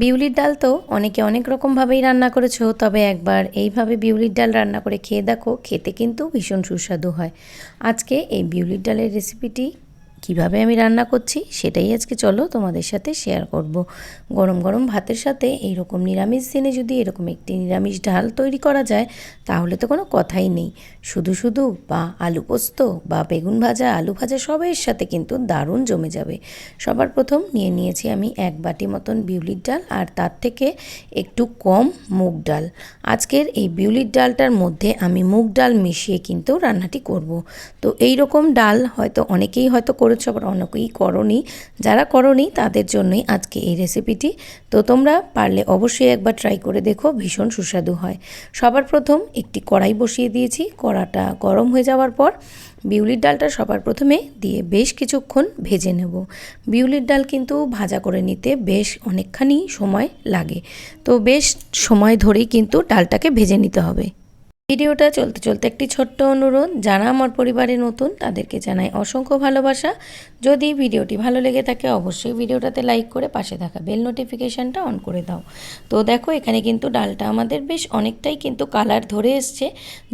বিউলির ডাল তো অনেকে অনেক রকমভাবেই রান্না করেছ, তবে একবার এইভাবে বিউলির ডাল রান্না করে খেয়ে দেখো, খেতে কিন্তু ভীষণ সুস্বাদু হয়। আজকে এই বিউলির ডালের রেসিপিটি কীভাবে আমি রান্না করছি সেটাই আজকে চলো তোমাদের সাথে শেয়ার করব। গরম গরম ভাতের সাথে এই রকম নিরামিষ দিনে যদি এরকম একটি নিরামিষ ডাল তৈরি করা যায়, তাহলে তো কোনো কথাই নেই। শুধু শুধু বা আলু পোস্ত বা বেগুন ভাজা, আলু ভাজা সবের সাথে কিন্তু দারুণ জমে যাবে। সবার প্রথম নিয়ে নিয়েছি আমি এক বাটি মতন বিউলির ডাল আর তার থেকে একটু কম মুগ ডাল। আজকের এই বিউলির ডালটার মধ্যে আমি মুগ ডাল মিশিয়ে কিন্তু রান্নাটি করব। তো এই রকম ডাল হয়তো অনেকেই হয়তো করেছ, আবার অনেকেই করনি। যারা করনি, তাদের জন্যই আজকে এই রেসিপিটি তো তোমরা পারলে অবশ্যই একবার ট্রাই করে দেখো, ভীষণ সুস্বাদু হয়। সবার প্রথম একটি কড়াই বসিয়ে দিয়েছি। কড়াটা গরম হয়ে যাওয়ার পর বিউলির ডালটা সবার প্রথমে দিয়ে বেশ কিছুক্ষণ ভেজে নেব। বিউলির ডাল কিন্তু ভাজা করে নিতে বেশ অনেকখানি সময় লাগে। তো বেশ সময় ধরেই কিন্তু ডালটাকে ভেজে নিতে হবে। ভিডিওটা চলতে চলতে একটি ছোট্ট অনুরোধ, যারা আমার পরিবারে নতুন, তাদেরকে জানাই অসংখ্য ভালোবাসা। যদি ভিডিওটি ভালো লেগে থাকে, অবশ্যই ভিডিওটাতে লাইক করে পাশে থাকা বেল নোটিফিকেশানটা অন করে দাও। তো দেখো, এখানে কিন্তু ডালটা আমাদের বেশ অনেকটাই কিন্তু কালার ধরে এসছে।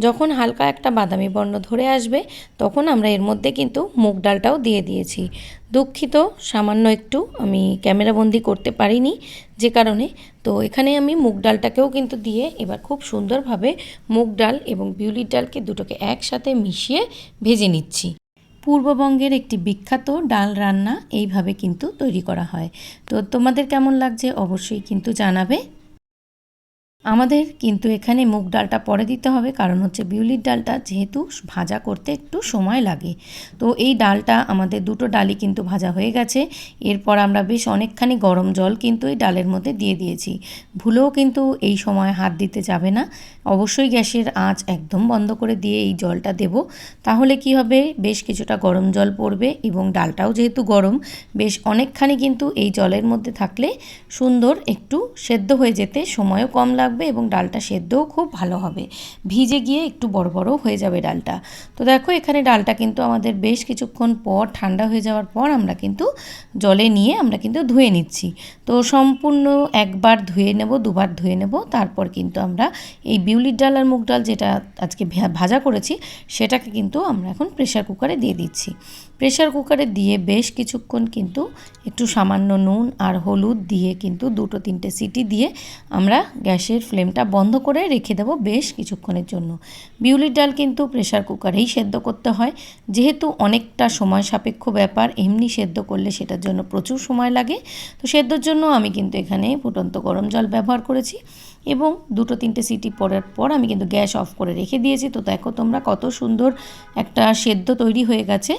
যখন হালকা একটা বাদামি বর্ণ ধরে আসবে, তখন আমরা এর মধ্যে কিন্তু মুগ ডালটাও দিয়ে দিয়েছি। দুঃখিত, সামান্য একটু আমি ক্যামেরাবন্দি করতে পারিনি যে কারণে। তো এখানে আমি মুগ ডালটাকেও কিন্তু দিয়ে এবার খুব সুন্দরভাবে মুগ ডাল এবং বিউলির ডালকে দুটোকে একসাথে মিশিয়ে ভেজে নিচ্ছি। পূর্ববঙ্গের একটি বিখ্যাত ডাল রান্না এইভাবে কিন্তু তৈরি করা হয়। তো তোমাদের কেমন লাগছে অবশ্যই কিন্তু জানাবে। আমাদের কিন্তু এখানে মুগ ডালটা পরে দিতে হবে, কারণ হচ্ছে বিউলির ডালটা যেহেতু ভাজা করতে একটু সময় লাগে। তো এই ডালটা আমাদের দুটো ডালই কিন্তু ভাজা হয়ে গেছে। এরপর আমরা বেশ অনেকখানি গরম জল কিন্তু এই ডালের মধ্যে দিয়ে দিয়েছি। ভুলেও কিন্তু এই সময় হাত দিতে যাবে না। অবশ্যই গ্যাসের আঁচ একদম বন্ধ করে দিয়ে এই জলটা দেব। তাহলে কি হবে? বেশ কিছুটা গরম জল পড়বে এবং ডালটাও যেহেতু গরম, বেশ অনেকখানি কিন্তু এই জলের মধ্যে থাকলে সুন্দর একটু সেদ্ধ হয়ে যেতে, সময়ও কম লাগবে লাগবে এবং ডালটা সেদ্ধও খুব ভালো হবে। ভিজে গিয়ে একটু বড় বড় হয়ে যাবে ডালটা। তো দেখো, এখানে ডালটা কিন্তু আমাদের বেশ কিছুক্ষণ পর, ঠান্ডা হয়ে যাওয়ার পর আমরা কিন্তু জলে নিয়ে আমরা কিন্তু ধুয়ে নিচ্ছি। তো সম্পূর্ণ একবার ধুয়ে নেব, দুবার ধুয়ে নেব, তারপর কিন্তু আমরা এই বিউলির ডাল আর মুগ ডাল যেটা আজকে ভাজা করেছি, সেটাকে কিন্তু আমরা এখন প্রেশার কুকারে দিয়ে দিচ্ছি। প্রেশার কুকারে দিয়ে বেশ কিছুক্ষণ কিন্তু একটু সামান্য নুন আর হলুদ দিয়ে কিন্তু দুটো তিনটে সিটি দিয়ে আমরা গ্যাসের ফ্লেমটা বন্ধ করে রেখে দেবো বেশ কিছুক্ষণের জন্য। বিউলির ডাল কিন্তু প্রেশার কুকারেই সেদ্ধ করতে হয়। যেহেতু অনেকটা সময় সাপেক্ষ ব্যাপার, এমনি সেদ্ধ করলে সেটার জন্য প্রচুর সময় লাগে। তো সেদ্ধর জন্য আমি কিন্তু এখানে ফুটন্ত গরম জল ব্যবহার করেছি এবং দুটো তিনটে সিটি পড়ার পর আমি কিন্তু গ্যাস অফ করে রেখে দিয়েছি। তো দেখো তোমরা কত সুন্দর একটা সেদ্ধ তৈরি হয়ে গেছে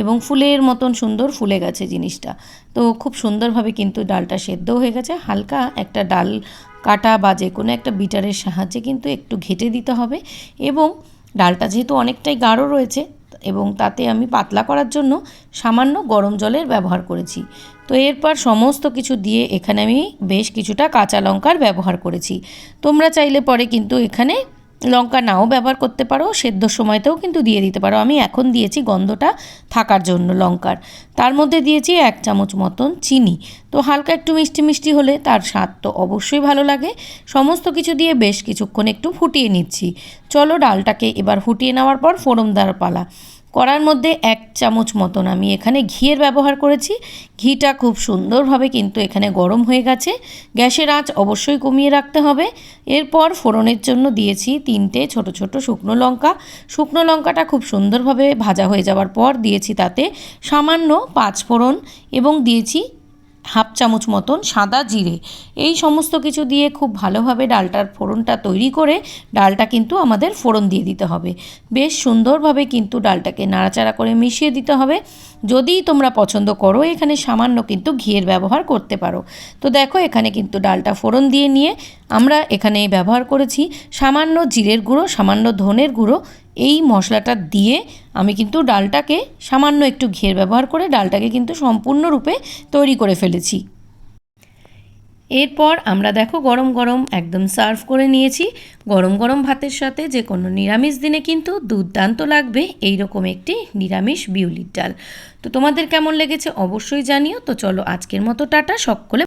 এবং ফুলের মতন সুন্দর ফুলে গেছে জিনিসটা। তো খুব সুন্দরভাবে কিন্তু ডালটা সেদ্ধ হয়ে গেছে। হালকা একটা ডাল কাটা বা যে কোনো একটা বিটারের সাহায্যে কিন্তু একটু ঘেটে দিতে হবে এবং ডালটা যেহেতু অনেকটাই গাঢ় রয়েছে এবং তাতে আমি পাতলা করার জন্য সামান্য গরম জলের ব্যবহার করেছি। তো এরপর সমস্ত কিছু দিয়ে এখানে আমি বেশ কিছুটা কাঁচা লঙ্কার ব্যবহার করেছি। তোমরা চাইলে পরে কিন্তু এখানে লঙ্কা নাও ব্যবহার করতে পারো, সেদ্ধ সময়তেও কিন্তু দিয়ে দিতে পারো। আমি এখন দিয়েছি গন্ধটা থাকার জন্য লঙ্কার। তার মধ্যে দিয়েছি এক চামচ মতন চিনি। তো হালকা একটু মিষ্টি মিষ্টি হলে তার স্বাদ তো অবশ্যই ভালো লাগে। সমস্ত কিছু দিয়ে বেশ কিছুক্ষণ একটু ফুটিয়ে নিচ্ছি। চলো ডালটাকে এবার ফুটিয়ে নেওয়ার পর ফোড়ন দেওয়ার পালা। কড়ার মধ্যে এক চামচ মতন আমি এখানে ঘিয়ের ব্যবহার করেছি। ঘিটা খুব সুন্দরভাবে কিন্তু এখানে গরম হয়ে গেছে। গ্যাসের আঁচ অবশ্যই কমিয়ে রাখতে হবে। এরপর ফোড়নের জন্য দিয়েছি তিনটে ছোট ছোট শুকনো লঙ্কা। শুকনো লঙ্কাটা খুব সুন্দরভাবে ভাজা হয়ে যাওয়ার পর দিয়েছি তাতে সামান্য পাঁচ ফোড়ন এবং দিয়েছি হাফ চামচ মতন সাদা জিরে। এই সমস্ত কিছু দিয়ে খুব ভালোভাবে ডালটার ফোড়নটা তৈরি করে ডালটা কিন্তু আমাদের ফোড়ন দিয়ে দিতে হবে। বেশ সুন্দরভাবে কিন্তু ডালটাকে নাড়াচাড়া করে মিশিয়ে দিতে হবে। যদি তোমরা পছন্দ করো, এখানে সামান্য কিন্তু ঘিয়ের ব্যবহার করতে পারো। তো দেখো, এখানে কিন্তু ডালটা ফোড়ন দিয়ে নিয়ে আমরা এখানে ব্যবহার করেছি। সামান্য জিরের গুঁড়ো, সামান্য ধনের গুঁড়ো এই মশলাটা দিয়ে আমি কিন্তু ডালটাকে সামান্য একটু ঘের ব্যবহার করে ডালটাকে কিন্তু সম্পূর্ণরূপে তৈরি করে ফেলেছি। এরপর আমরা দেখো গরম গরম একদম সার্ভ করে নিয়েছি। গরম গরম ভাতের সাথে যে কোনো নিরামিষ দিনে কিন্তু দুর্দান্ত লাগবে এই রকম একটি নিরামিষ বিউলির ডাল। তো তোমাদের কেমন লেগেছে অবশ্যই জানিও। তো চলো আজকের মতো টাটা। সকলে